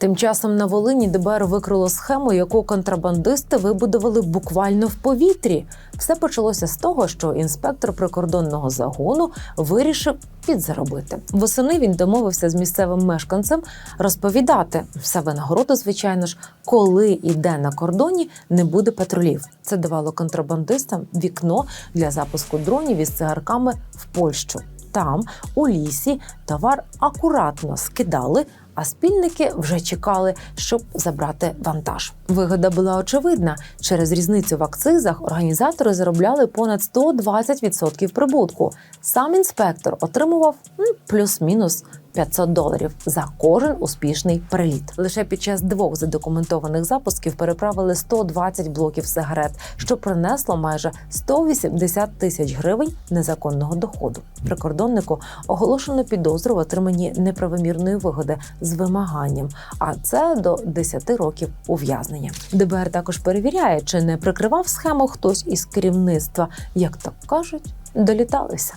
Тим часом на Волині ДБР викрило схему, яку контрабандисти вибудували буквально в повітрі. Все почалося з того, що інспектор прикордонного загону вирішив підзаробити. Восени він домовився з місцевим мешканцем розповідати все винагороду, звичайно ж, коли і де на кордоні не буде патрулів. Це давало контрабандистам вікно для запуску дронів із цигарками в Польщу. Там, у лісі, товар акуратно скидали, а спільники вже чекали, щоб забрати вантаж. Вигода була очевидна. Через різницю в акцизах організатори заробляли понад 120% прибутку. Сам інспектор отримував плюс-мінус 500 доларів за кожен успішний переліт. Лише під час двох задокументованих запусків переправили 120 блоків сигарет, що принесло майже 180 тисяч гривень незаконного доходу. Прикордоннику оголошено підозру в отриманні неправомірної вигоди з вимаганням, а це до 10 років ув'язнення. ДБР також перевіряє, чи не прикривав схему хтось із керівництва, як так кажуть, доліталися.